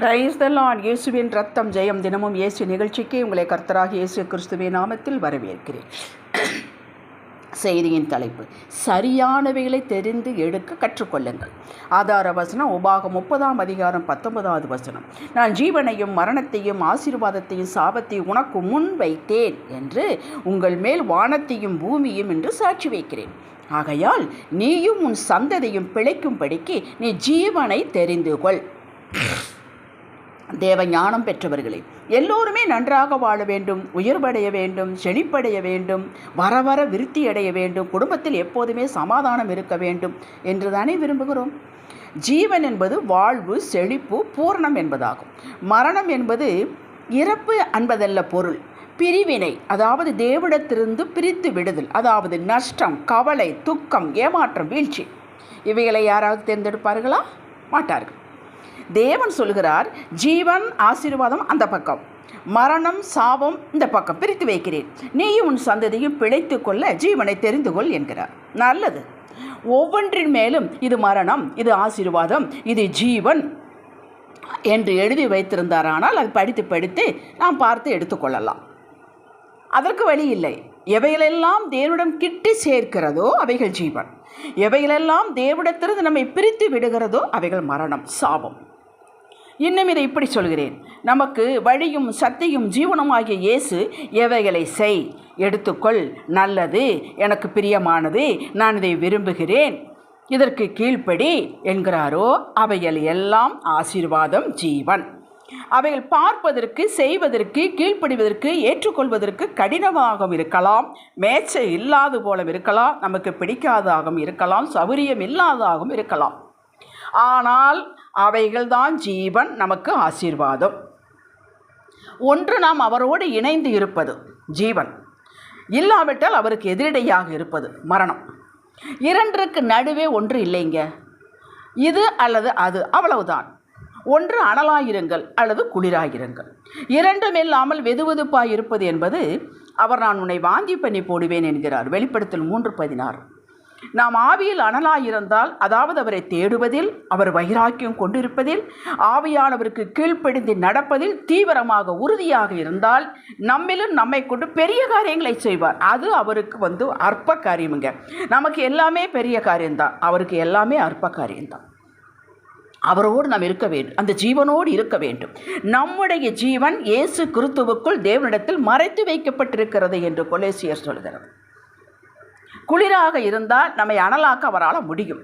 Praise the Lord இயேசுவின் ரத்தம் ஜெயம் தினமும் இயேசு நிகழ்ச்சிக்கு உங்களை கர்த்தராக இயேசு கிறிஸ்துவின் நாமத்தில் வரவேற்கிறேன். செய்தியின் தலைப்பு சரியானவைகளை தெரிந்து எடுக்க கற்றுக்கொள்ளுங்கள். ஆதார வசனம் உபாகம் முப்பதாம் அதிகாரம் பத்தொன்பதாவது வசனம். நான் ஜீவனையும் மரணத்தையும் ஆசீர்வாதத்தையும் சாபத்தையும் உனக்கு முன் வைத்தேன் என்று உங்கள் மேல் வானத்தையும் பூமியும் என்று சாட்சி வைக்கிறேன். ஆகையால் நீயும் உன் சந்ததியும் பிழைக்கும்படிக்கு நீ ஜீவனை தெரிந்து கொள். தேவ ஞானம் பெற்றவர்களே எல்லோருமே நன்றாக வாழ வேண்டும் உயர்வடைய வேண்டும் செழிப்படைய வேண்டும் வர வர விருத்தி அடைய வேண்டும் குடும்பத்தில் எப்போதுமே சமாதானம் இருக்க வேண்டும் என்று தானே விரும்புகிறோம். ஜீவன் என்பது வாழ்வு செழிப்பு பூரணம் என்பதாகும். மரணம் என்பது இறப்பு என்பதல்ல பொருள். பிரிவினை அதாவது தேவிடத்திலிருந்து பிரித்து விடுதல் அதாவது நஷ்டம் கவலை துக்கம் ஏமாற்றம் வீழ்ச்சி. இவைகளை யாராவது தேர்ந்தெடுப்பார்களா? மாட்டார்கள். தேவன் சொல்கிறார் ஜீவன் ஆசீர்வாதம் அந்த பக்கம். மரணம் சாபம் இந்த பக்கம் பிரித்து வைக்கிறேன். நீயும் உன் சந்ததியும் பிழைத்து கொள்ள ஜீவனை தெரிந்து கொள் என்கிறார். நல்லது. ஒவ்வொன்றின் மேலும் இது மரணம் இது ஆசீர்வாதம் இது ஜீவன் என்று எழுதி வைத்திருந்தாரானால் அது படித்து படித்து நாம் பார்த்து எடுத்துக்கொள்ளலாம் அதற்கு வழி இல்லை. எவைகளெல்லாம் தேவனிடம் கிட்டி சேர்க்கிறதோ அவைகள் ஜீவன். எவைகளெல்லாம் தேவனிடத்திலிருந்து நம்மை பிரித்து விடுகிறதோ அவைகள் மரணம் சாபம். இன்னும் இதை இப்படி சொல்கிறேன். நமக்கு வழியும் சத்தியும் ஜீவனமாகிய இயேசு எவைகளை செய்? எடுத்துக்கொள். நல்லது. எனக்கு பிரியமானது. நான் இதை விரும்புகிறேன். இதற்கு கீழ்ப்படி என்கிறாரோ அவைகள் எல்லாம் ஆசீர்வாதம் ஜீவன். அவைகள் பார்ப்பதற்கு செய்வதற்கு கீழ்ப்படிவதற்கு ஏற்றுக்கொள்வதற்கு கடினமாகவும் இருக்கலாம். மேச்சை இல்லாது போல இருக்கலாம். நமக்கு பிடிக்காததாகவும் இருக்கலாம். சௌரியம் இல்லாததாகவும் இருக்கலாம். ஆனால் அவைகள்தான் ஜீவன் நமக்கு ஆசீர்வாதம். ஒன்று நாம் அவரோடு இணைந்து இருப்பது ஜீவன். இல்லாவிட்டால் அவருக்கு எதிரடையாக இருப்பது மரணம். இரண்டிற்கு நடுவே ஒன்று இல்லைங்க. இது அல்லது அது அவ்வளவுதான். ஒன்று அனலாயிருங்கள் அல்லது குளிராயிருங்கள். இரண்டும் இல்லாமல் வெதுவெதுப்பாய் இருப்பது என்பது அவர் நான் உன்னை வாந்தி பண்ணி போடுவேன் என்கிறார். வெளிப்படுத்தல் மூன்று பதினாறு. நாம் ஆவியில் அனலாயிருந்தால் அதாவது அவரை தேடுவதில் அவர் வைராக்கியம் கொண்டிருப்பதில் ஆவியானவருக்கு கீழ்ப்படிந்து நடப்பதில் தீவிரமாக உறுதியாக இருந்தால் நம்மிலும் நம்மை கொண்டு பெரிய காரியங்களை செய்வார். அது அவருக்கு வந்து அற்ப காரியமுங்க நமக்கு எல்லாமே பெரிய காரியம்தான். அவருக்கு எல்லாமே அற்ப காரியம்தான் அவரோடு நாம் இருக்க வேண்டும். அந்த ஜீவனோடு இருக்க வேண்டும். நம்முடைய ஜீவன் இயேசு கிறித்துவுக்குள் தேவனிடத்தில் மறைத்து வைக்கப்பட்டிருக்கிறது என்று கொலேசியர் சொல்கிறது குளிராக இருந்தால் நம்மை அனலாக்க அவரால் முடியும்.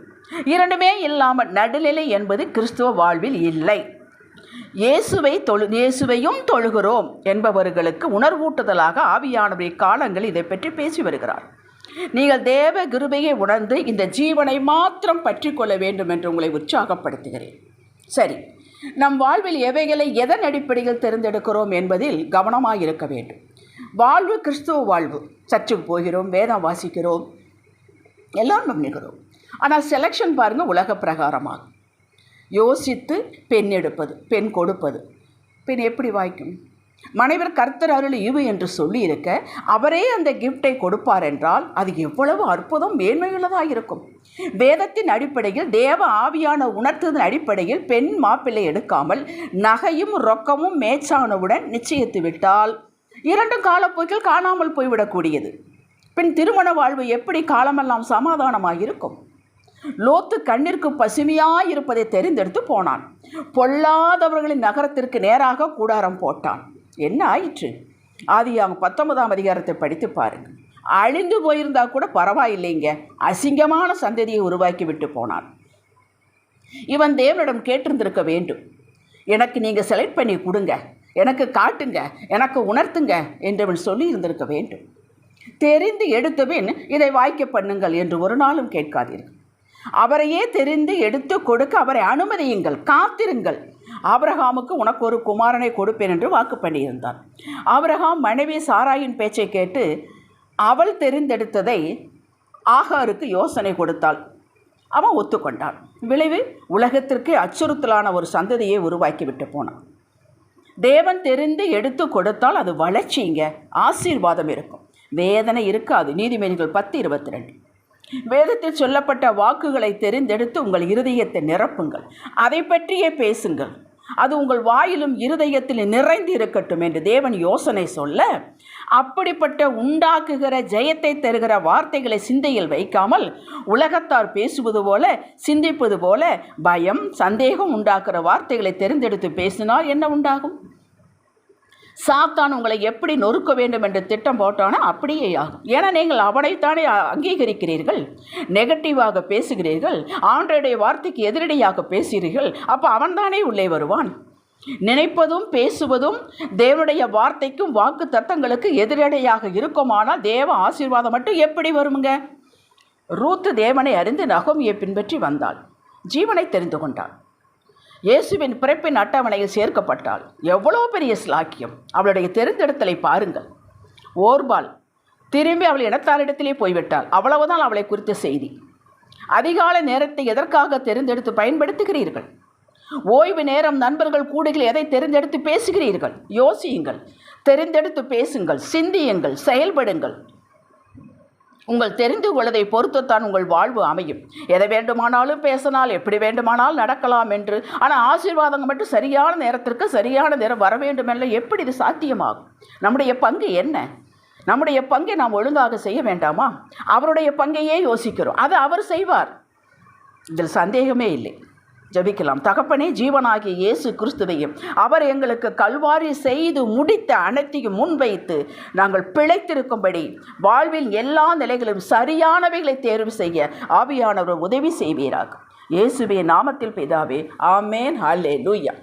இரண்டுமே இல்லாமல் நடுநிலை என்பது கிறிஸ்துவ வாழ்வில் இல்லை. இயேசுவை தொழு இயேசுவையும் தொழுகிறோம் என்பவர்களுக்கு உணர்வூட்டுதலாக ஆவியானவை காலங்கள் இதை பற்றி பேசி வருகிறார். நீங்கள் தேவ கிருபையை உணர்ந்து இந்த ஜீவனை மாத்திரம் பற்றி கொள்ள வேண்டும் என்று உங்களை உற்சாகப்படுத்துகிறேன். சரி நம் வாழ்வில் எவைகளை எதன் அடிப்படையில் தேர்ந்தெடுக்கிறோம் என்பதில் கவனமாக இருக்க வேண்டும். வாழ்வு கிறிஸ்துவ வாழ்வு. சர்ச்சுக்கு போகிறோம் வேதம் வாசிக்கிறோம். எல்லாம் பண்ணிக்கிறோம் ஆனால் செலெக்ஷன் பாருங்கள் உலக பிரகாரமாகும் யோசித்து பெண் எடுப்பது பெண் கொடுப்பது. பெண் எப்படி வாய்க்கும்? மனைவர் கர்த்தர் அருள் இவு என்று சொல்லியிருக்க அவரே அந்த கிஃப்டை கொடுப்பார் என்றால் அது எவ்வளவு அற்புதம் மேன்மையுள்ளதாக இருக்கும். வேதத்தின் அடிப்படையில் தேவ ஆவியான உணர்த்ததன் அடிப்படையில் பெண் மாப்பிள்ளை எடுக்காமல் நகையும் ரொக்கமும் மேய்ச்சானவுடன் நிச்சயித்து விட்டால் இரண்டும் காலப்போக்கில் காணாமல் போய்விடக்கூடியது. பின் திருமண வாழ்வு எப்படி காலமெல்லாம் சமாதானமாக இருக்கும் லோத்து கண்ணிற்கு பசுமையாயிருப்பதை தெரிந்தெடுத்து போனான். பொல்லாதவர்களின் நகரத்திற்கு நேராக கூடாரம் போட்டான். என்ன ஆயிற்று? ஆதி அவங்க பத்தொன்பதாம் அதிகாரத்தை படித்து பாருங்கள். அழிந்து போயிருந்தா கூட பரவாயில்லைங்க. அசிங்கமான சந்ததியை உருவாக்கி விட்டு போனான். இவன் தேவனிடம் கேட்டிருந்திருக்க வேண்டும். எனக்கு நீங்கள் செலக்ட் பண்ணி கொடுங்க. எனக்கு காட்டுங்க எனக்கு உணர்த்துங்க என்றவன் சொல்லி இருந்திருக்க வேண்டும். தெரிந்து எடுத்தபின் இதை வாய்க்க பண்ணுங்கள் என்று ஒரு நாளும் கேட்காதீர்கள். அவரையே தெரிந்து எடுத்து கொடுக்க அவரை அனுமதியுங்கள் காத்திருங்கள். ஆபிரகாமுக்கு உனக்கு ஒரு குமாரனை கொடுப்பேன் என்று வாக்கு பண்ணியிருந்தான். அப்ரஹாம் மனைவி சாராயின் பேச்சை கேட்டு அவள் தெரிந்தெடுத்ததை ஆகாருக்கு யோசனை கொடுத்தாள். அவன் ஒத்துக்கொண்டான். விளைவு உலகத்திற்கு அச்சுறுத்தலான ஒரு சந்ததியை உருவாக்கிவிட்டு போனான். தேவன் தெரிந்து எடுத்து கொடுத்தால் அது வளர்ச்சிங்க. ஆசீர்வாதம் இருக்கும். வேதனை இருக்காது. நீதிமன்றங்கள் பத்து இருபத்தி ரெண்டு வேதத்தில் சொல்லப்பட்ட வாக்குகளை தெரிந்தெடுத்து உங்கள் இருதயத்தை நிரப்புங்கள். அதை பற்றியே பேசுங்கள். அது உங்கள் வாயிலும் இருதயத்தில் நிறைந்து இருக்கட்டும் என்று தேவன் யோசனை சொல்ல அப்படிப்பட்ட உண்டாக்குகிற ஜெயத்தை தருகிற வார்த்தைகளை சிந்தையில் வைக்காமல் உலகத்தார் பேசுவது போல சிந்திப்பது போல பயம் சந்தேகம் உண்டாக்குற வார்த்தைகளை தெரிந்தெடுத்து பேசினால் என்ன உண்டாகும்? சாத்தான் உங்களை எப்படி நொறுக்க வேண்டும் என்று திட்டம் போட்டானோ அப்படியே ஆகும். ஏன்னா நீங்கள் அவனைத்தானே அங்கீகரிக்கிறீர்கள் நெகட்டிவாக பேசுகிறீர்கள் ஆண்டோடைய வார்த்தைக்கு எதிரடியாக பேசுகிறீர்கள் அப்போ அவன்தானே உள்ளே வருவான். நினைப்பதும் பேசுவதும் தேவனுடைய வார்த்தைக்கும் வாக்கு தத்தங்களுக்கு எதிரடையாக இருக்குமானால் தேவ ஆசீர்வாதம் மட்டும் எப்படி வருமுங்க? ரூத்து தேவனை அறிந்து நகோமியை பின்பற்றி வந்தாள். ஜீவனை தெரிந்து கொண்டாள். இயேசுவின் பிறப்பின் அட்டவணையில் சேர்க்கப்பட்டாள். எவ்வளோ பெரிய ஸ்லாக்கியம் அவளுடைய தெரிந்தெடுத்தலை பாருங்கள். ஓர்பால் திரும்பி அவள் இனத்தாரிடத்திலே போய்விட்டாள். அவ்வளவுதான் அவளை குறித்த செய்தி. அதிகாலை நேரத்தை எதற்காக தெரிந்தெடுத்து பயன்படுத்துகிறீர்கள்? ஓய்வு நேரம் நண்பர்கள் கூடுகள் எதை தெரிந்தெடுத்து பேசுகிறீர்கள்? யோசியுங்கள். தெரிந்தெடுத்து பேசுங்கள். சிந்தியுங்கள். செயல்படுங்கள். உங்கள் தெரிந்து கொள்வதை பொறுத்துத்தான் உங்கள் வாழ்வு அமையும். எதை வேண்டுமானாலும் பேசினால் எப்படி வேண்டுமானால் நடக்கலாம் என்று. ஆனால் ஆசீர்வாதங்கள் மட்டும் சரியான நேரத்திற்கு சரியான நேரம் வர வேண்டும் எப்படி இது சாத்தியமாகும்? நம்முடைய பங்கு என்ன? நம்முடைய பங்கை நாம் ஒழுங்காக செய்ய வேண்டாமா? அவருடைய பங்கையே யோசிக்கிறோம். அது அவர் செய்வார். இதில் சந்தேகமே இல்லை. ஜெபிக்கலாம். தகப்பனே ஜீவனாகிய இயேசு கிறிஸ்துவையும் அவர் எங்களுக்கு கல்வாரி செய்து முடித்த அனைத்தையும் முன்வைத்து நாங்கள் பிழைத்திருக்கும்படி வாழ்வில் எல்லா நிலைகளிலும் சரியானவைகளை தேர்வு செய்ய ஆவியானவர் உதவி செய்வீராக. இயேசுவே நாமத்தில் பிதாவே ஆமேன். ஹலே லூயா